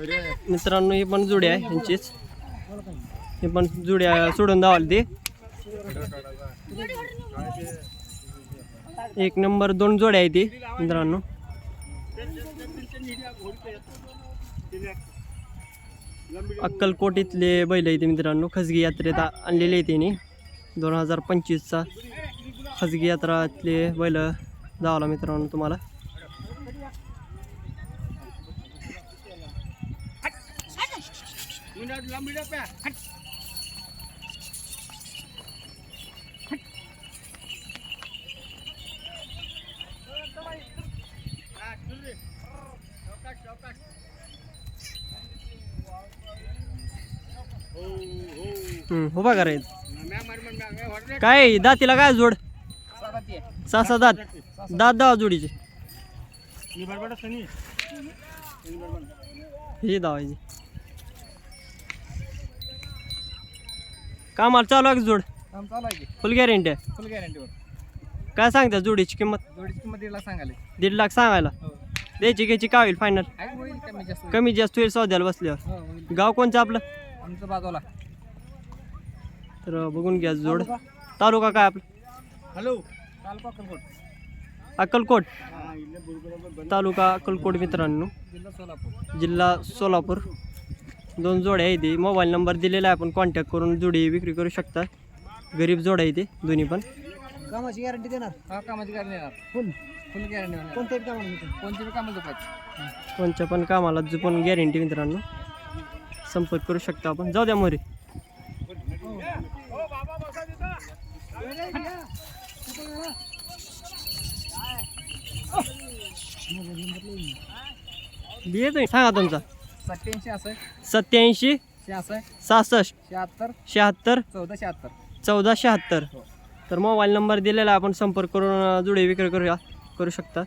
मित्रांनो ही पण जुडे आहे यांचीच. हे पण जुड्या सोडून धावाल ते. एक नंबर दोन जोड्या आहे ती मित्रांनो. अक्कलकोटीतले बैल आहे ते मित्रांनो. खजगी यात्रेत आणलेले आहे त्यांनी दोन हजार पंचवीसचा खजगी यात्रातले बैल धावला मित्रांनो तुम्हाला. हम्म, उभा करायचं काय दातीला काय जोड? सहा सहा दात. दात दहा जोडीचे. हे दावायची. कामाला चालू आहे का जोड? काम चालू आहे की. फुल गॅरंटी आहे. फुल गॅरंटीवर काय सांगता जोडीची किंमत? जोडीची किंमत दीड लाख सांगाले दीड लाख सांगायला. हो. द्यायची घ्यायची काय होईल फायनल आहे होईल कमी जास्त होईल. कमी जास्त होईल सौद्याला बसल्यावर. हो होईल. गाव कोणचं आपलं? आमचं बाजूला. तर बघून घ्या जोड. तालुका? काय आपलं? हॅलो अक्कलकोट. अक्कलकोट. तालुका अक्कलकोट मित्रांनो. जिल्हा सोलापूर. जिल्हा सोलापूर. दोन जोड्या आहे ते. मोबाईल नंबर दिलेला आहे आपण. कॉन्टॅक्ट करून जोडी विक्री करू शकता. गरीब जोड आहे ते दोन्ही पण. कामाची गॅरंटी देणार? हा कामाची गॅरंटी देणार. फुल? फुल गॅरंटी देणार. कोणत्याही कामाला कोणत्याही कामाला दुपारची. कोणत्या पण कामाला जो पण गॅरंटी मित्रांनो संपर्क करू शकता आपण. जाऊ द्या मोरे. येतोय सांगा तुमचा. सत्याऐंशी असं सत्याऐंशी शहासष्ट सहासष्ट शहात्तर शहात्तर चौदा शहात्तर. चौदा शहात्तर. हो. तर मोबाईल नंबर दिलेला आपण संपर्क करून जुडे विक्री करू करू शकता.